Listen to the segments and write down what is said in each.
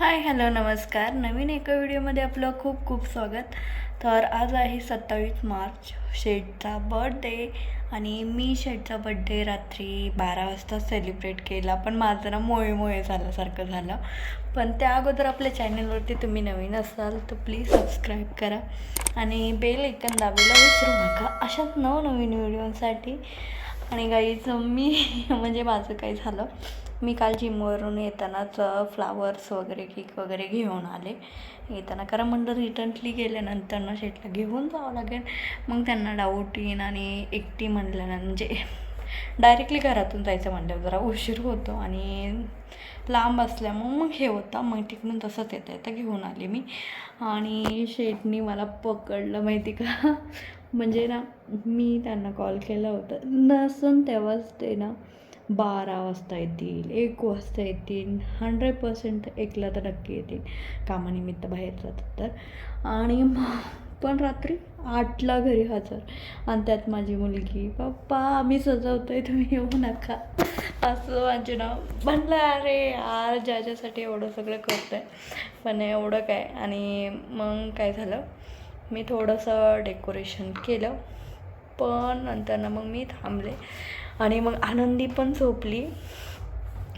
Hi hello नमस्कार. नवीन एका व्हिडिओमध्ये आपलं खूप खूप स्वागत. तर आज आहे सत्तावीस मार्च शेठचा बर्थडे आणि मी शेठचा बड्डे रात्री बारा वाजता सेलिब्रेट केला. पण माझं ना मोळे मोळे झाल्यासारखं झालं. पण त्या अगोदर आपल्या चॅनलवरती तुम्ही नवीन असाल तर प्लीज सबस्क्राईब करा आणि बेल ऐकन दाबायला विसरू नका. अशाच नवनवीन व्हिडिओसाठी आणि गाईच मी म्हणजे माझं काय झालं मी काल जिमवरून येतानाच फ्लावर्स वगैरे केक वगैरे घेऊन आले. येताना कारण म्हणलं रिटर्नली गेल्यानंतर ना शेटला घेऊन जावं लागेल. मग त्यांना डाऊट येईन आणि एकटी म्हणल्यानं म्हणजे डायरेक्टली घरातून जायचं म्हणलं जरा उशीर होतो आणि लांब असल्यामुळं मग हे होतं. मग तिकडून तसंच येतं येतं घेऊन आले मी. आणि शेटनी मला पकडलं माहिती का? म्हणजे ना मी त्यांना कॉल केला होता. नसून तेव्हाच ते ना बारा वाजता येतील एक वाजता येतील हंड्रेड पर्सेंट एकला तर नक्की येतील. कामानिमित्त बाहेर जातात तर. आणि मग पण रात्री आठला घरी हजर. आणि त्यात माझी मुलगी पप्पा आम्ही सजवतो आहे तुम्ही येऊ नका. असं माझे नाव. म्हणलं अरे यार ज्याच्यासाठी एवढं सगळं करतं आहे पण एवढं काय. आणि मग काय झालं? मी थोडंसं डेकोरेशन केलं पण नंतरनं मग मी थांबले. आणि मग आनंदी पण झोपली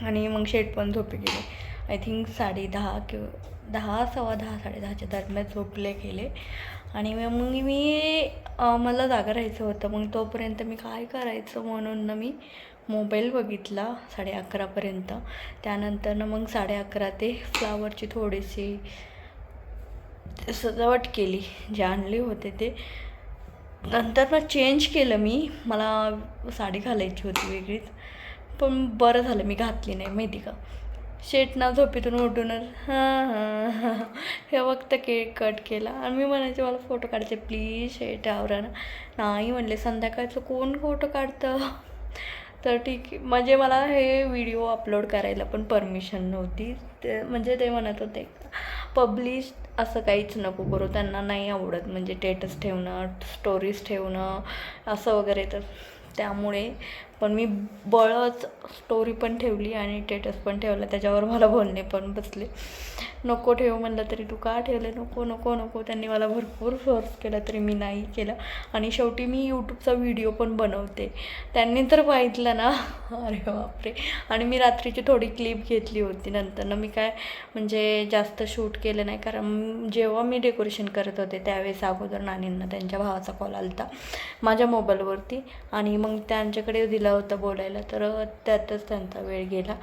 आणि मग शेट पण झोपी गेले. आय थिंक साडे दहा किंवा दहा सव्वा दहा साडे दहाच्या दरम्यान झोपले गेले. आणि मग मग मी मला जागा राहायचं होतं. मग तोपर्यंत मी काय करायचं म्हणून ना मी मोबाईल बघितला साडे अकरापर्यंत त्यानंतर ना मग साडे अकरा ते फ्लावरची थोडीशी सजावट केली जे आणले होते ते. नंतर मग चेंज केलं मी. मला साडी घालायची होती वेगळीच. पण बरं झालं मी घातली नाही माहिती का? शेटना झोपेतून उठूनच हां हां हां हे. फक्त केक कट केला. आणि मी म्हणायचे मला फोटो काढायचे प्लीज शेट आवरा ना नाही म्हणले संध्याकाळचं कोण फोटो काढतं? तर ठीक आहे. म्हणजे मला हे व्हिडिओ अपलोड करायला पण परमिशन नव्हती. ते म्हणजे ते म्हणत होते पब्लिश असं काहीच नको करू. त्यांना नाही आवडत म्हणजे टेटस ठेवणं स्टोरीज ठेवणं असं वगैरे तर. त्यामुळे पण मी बळच स्टोरी पण ठेवली आणि टेटस पण ठेवला. त्याच्यावर मला बोलणे पण बसले. नको ठेव म्हणलं तरी तू का ठेवले? नको नको नको. त्यांनी मला भरपूर फोर्स केला तरी मी नाही केलं. आणि शेवटी मी यूट्यूबचा व्हिडिओ पण बनवते. त्यांनी तर पाहितलं ना. अरे बापरे. आणि मी रात्रीची थोडी क्लिप घेतली होती नंतर. ना मी काय म्हणजे जास्त शूट केलं नाही. कारण जेव्हा मी डेकोरेशन करत होते त्यावेळेस अगोदर नानींना त्यांच्या भावाचा कॉल आला होता माझ्या मोबाईलवरती आणि मग त्यांच्याकडे दिला होतं बोलायला तर त्यातच त्यांचा वेळ गेला.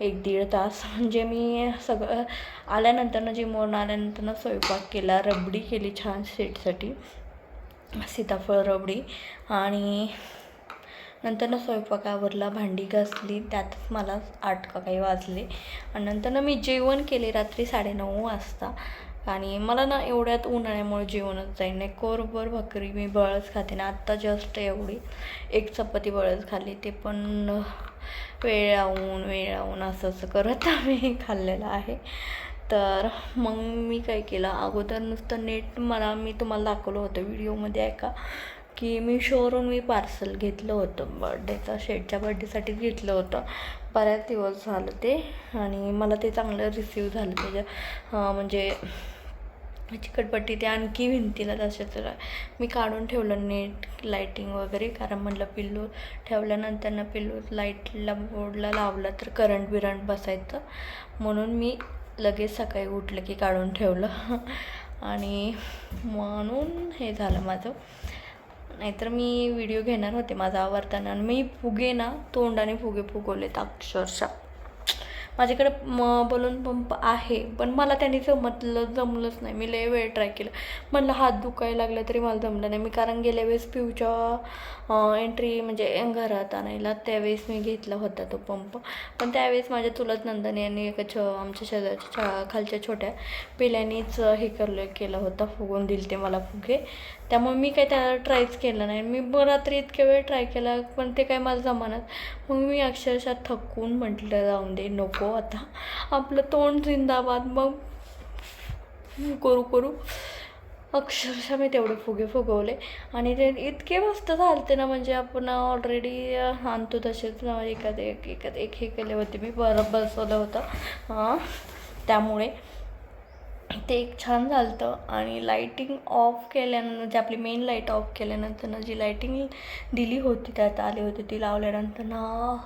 एक दीड तास. म्हणजे मी सगळं आल्यानंतरनं जे जिमवरून आल्यानंतरनं स्वयंपाक केला रबडी केली छान सेटसाठी सीताफळ रबडी. आणि नंतरनं स्वयंपाकावरला स्वयंपाक आवरला भांडी घासली. त्यातच मला आठ का काही वाजले. आणि नंतरनं मी जेवण केले रात्री साडेनऊ वाजता. आणि मला ना एवढ्यात उन्हाळ्यामुळे जेवणच जाईल नाही. कोरभर भाकरी मी बळच खाते ना आत्ता जस्ट एवढी एक चपाती बळच खाल्ली ते पण वेळ लावून वेळ लावून असं असं करत आम्ही खाल्लेलं आहे. तर मग मी काय केलं अगोदर नुसतं नेट मला मी तुम्हाला दाखवलं होतं व्हिडिओमध्ये आहे का? की मी शोरून मी पार्सल घेतलं होतं. बड्डेचा शेडच्या बड्डेसाठीच घेतलं होतं. बऱ्याच दिवस झालं ते. आणि मला ते चांगलं रिसीव झालं त्याच्या म्हणजे चिकटपट्टी ते आणखी भिंतीला तसेच मी काढून ठेवलं नीट लाईटिंग वगैरे. कारण म्हटलं पिल्लू ठेवल्यानंतर ना पिल्लू लाईटला बोर्डला लावला तर करंट बिरंट बसायचं. म्हणून मी लगेच सकाळी उठलं की काढून ठेवलं. आणि म्हणून हे झालं माझं. नाहीतर मी व्हिडिओ घेणार होते माझा आवडताना आणि मी फुगे ना तोंडाने फुगे फुगवलेत अक्षरशः. माझ्याकडे म बलून पंप आहे पण मला त्यांनी जमतलं जमलंच नाही. मी लय वेळ ट्राय केलं. म्हणलं हात दुखायला लागला तरी मला जमलं नाही. मी कारण गेल्या वेळेस पिऊच्या एंट्री म्हणजे घरात आणायला त्यावेळेस मी घेतला होता तो पंप पण त्यावेळेस माझ्या चुलत नंदनी यांनी एका छ आमच्या शेजारच्या खालच्या छोट्या पिल्यानीच हे करलं केलं होतं. फुगून दिले ते मला फुगे. त्यामुळे मी काही त्याला ट्रायच केलं नाही मी ब रात्री इतक्या वेळ ट्राय केला पण ते काय मला जमानात मग मी अक्षरशः थकून म्हटलं जाऊन दे नको आता आपलं तोंड जिंदाबाद मग करू करू अक्षरशः मी तेवढे फुगे फुगवले आणि ते इतके मस्त झालते ना म्हणजे आपण ऑलरेडी आणतो तसेच एखादे एक एखादे एक हे केले होते मी बरं बसवलं होतं हां त्यामुळे ते एक छान झालं होतं आणि लाईटिंग ऑफ केल्यानंतर जे आपली मेन लाइट ऑफ केल्यानंतर जी लाईटिंग दिली होती त्यात आली होती ती लावल्यानंतर ना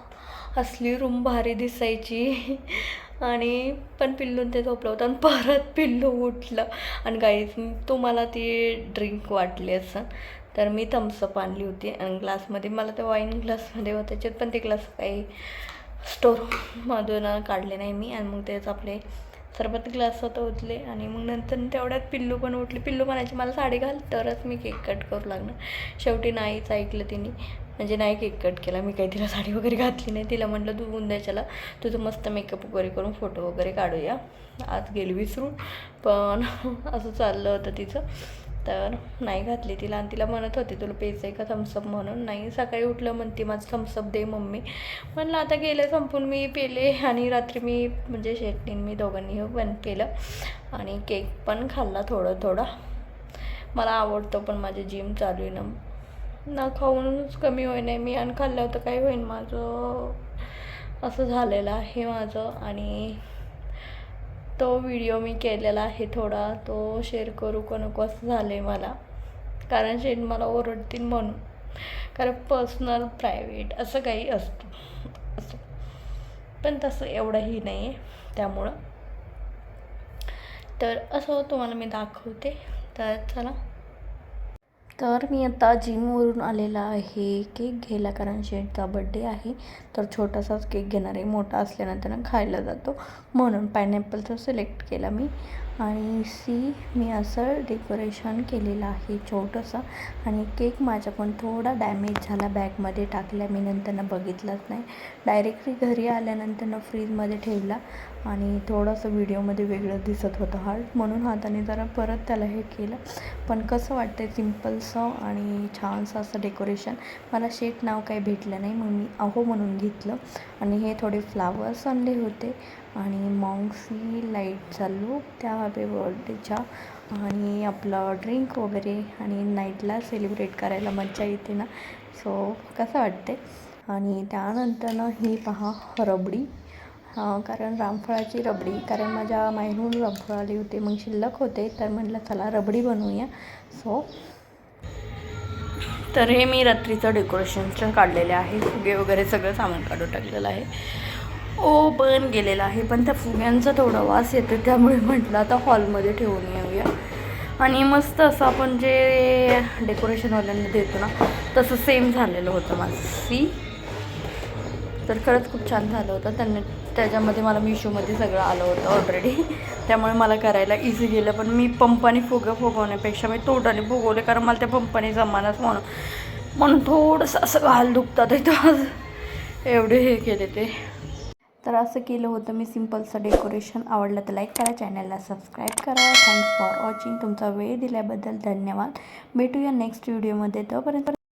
असली रूम भारी दिसायची. आणि पण पिल्लून ते झोपलं होतं आणि परत पिल्लू उठलं. आणि गाईज तुम्हाला ती ड्रिंक वाटली असं. तर मी थम्सअप आणली होती. आणि ग्लासमध्ये मला ते वाईन ग्लासमध्ये होतं. त्याच्यात पण ते ग्लास काही स्टोरमधून काढले नाही मी. आणि मग तेच आपले सरबत ग्लास होतं उठले आणि मग नंतर तेवढ्यात पिल्लू पण उठली पिल्लू म्हणायची मला साडी घाल तरच मी केक कट करू लागणार. शेवटी नाहीच ऐकलं तिने. म्हणजे नाही केक कट केला मी काही तिला साडी वगैरे घातली नाही. तिला म्हटलं तू उद्याच्याला तुझं मस्त मेकअप वगैरे करून फोटो वगैरे काढूया. आज गेली विसरून. पण असं चाललं होतं तिचं. तर नाही घातली तिला. आणि तिला म्हणत होती तुला प्यायचं आहे का थम्सअप म्हणून? नाही सकाळी उठलं म्हणते माझं थम्सअप दे मम्मी. म्हणलं आता गेले संपून मी पेले आणि रात्री मी म्हणजे शेटणीन मी दोघांनी पण केलं आणि केक पण खाल्ला थोडं थोडा. मला आवडतो पण माझी जिम चालू आहे ना. ना खाऊनच कमी होई नाही मी आणि खाल्लं होतं काय होईन माझं? असं झालेलं आहे माझं आणि तो व्हिडिओ मी केलेला आहे थोडा. तो शेअर करू का नको असं झालं आहे मला. कारण शेण मला ओरडतील म्हणून. कारण पर्सनल प्रायव्हेट असं काही असतं असं. पण तसं एवढंही नाही आहे त्यामुळं. तर असं तुम्हाला मी दाखवते. तर चला. तर मी आता जिमवरून आलेला आहे. केक घ्यायला कारण शेटचा बड्डे आहे. तर छोटासाच केक घेणार आहे. मोठा असल्यानंतर त्यांना खायला जातो. म्हणून पायनॅपलचा सिलेक्ट केला मी. आणि सी मी असं डेकोरेशन केलेलं आहे छोटंसं. आणि केक माझा पण थोडा डॅमेज झाला बॅगमध्ये टाकला मी नंतरनं बघितलंच नाही. डायरेक्टली घरी आल्यानंतरनं फ्रीजमध्ये ठेवला आणि थोडंसं व्हिडिओमध्ये वेगळं दिसत होतं हार्ट म्हणून हाताने जरा परत त्याला हे केलं. पण कसं वाटतं सिम्पलसं आणि छानसं असं डेकोरेशन मला शेट नाव काही भेटलं नाही मग मी अहो म्हणून घेतलं. आणि हे थोडे फ्लावर्स आणले होते. आणि मॉन्क्सनी लाइट चालू त्या हॅपी बर्थडेच्या. आणि आपलं ड्रिंक वगैरे आणि नाईटला सेलिब्रेट करायला मज्जा येते ना. सो कसं वाटते आणि त्यानंतरनं ही पहा रबडी. कारण रामफळाची रबडी. कारण माझ्या माहेरून रामफळ आली होते. मग शिल्लक होते. तर म्हटलं चला रबडी बनवूया. सो तर हे मी रात्रीचं डेकोरेशनचं काढलेले आहे. फुगे वगैरे सगळं सामान काढून टाकलेलं आहे. ओ पण गेलेला आहे. पण त्या फुग्यांचा थोडा वास येतो त्यामुळे म्हटलं आता हॉलमध्ये ठेवून येऊया. आणि मस्त असं आपण जे डेकोरेशनवाल्यांना देतो ना तसं सेम झालेलं होतं माझं. सी तर खरंच खूप छान झालं होतं. त्यांनी त्याच्यामध्ये मला मिशोमध्ये सगळं आलं होतं ऑलरेडी त्यामुळे मला करायला इझी गेलं. पण मी पंपाने फुगं फुगवण्यापेक्षा मी तोटाने फुगवले कारण मला त्या पंपाने जमानाच म्हणून म्हणून थोडंसं असं घाल दुखतात आज एवढे हे केले ते. तर असं केलं होतं मी सिम्पलचं डेकोरेशन आवडलं तर लाईक करा चॅनलला सबस्क्राईब करा. थँक्स फॉर वॉचिंग तुमचा वेळ दिल्याबद्दल धन्यवाद. भेटूया नेक्स्ट व्हिडिओमध्ये तोपर्यंत